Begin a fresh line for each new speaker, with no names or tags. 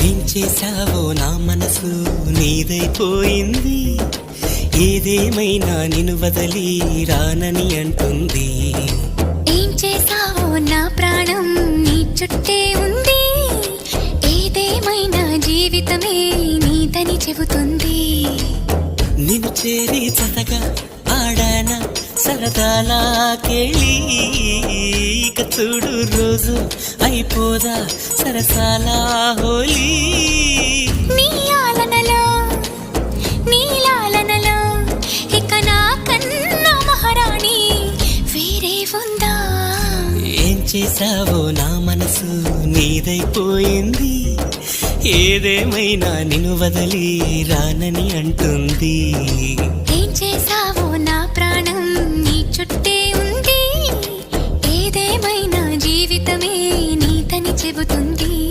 ఏం చేశావో నా మనసు నీదైపోయింది. ఏదేమైనా నిన్ను వదలి రానని అంటుంది.
ఏం చేసావో నా ప్రాణం నీ చుట్టే ఉంది. ఏదేమైనా జీవితమే నీదని చెబుతుంది.
నిన్ను చేరి చతగా ఆడాన? సరదాలా కేళి. ఇక చూడు రోజు అయిపోదా సరసాలా హోలీ.
నీ ఆలనలో నీ ఇక నా కన్నా మహారాణి వేరే ఉందా?
ఏం చేశావో నా మనసు నీదైపోయింది. ఏదేమైనా నిన్ను వదలి రానని అంటుంది.
ఏం చేసావో చెబుతుంది.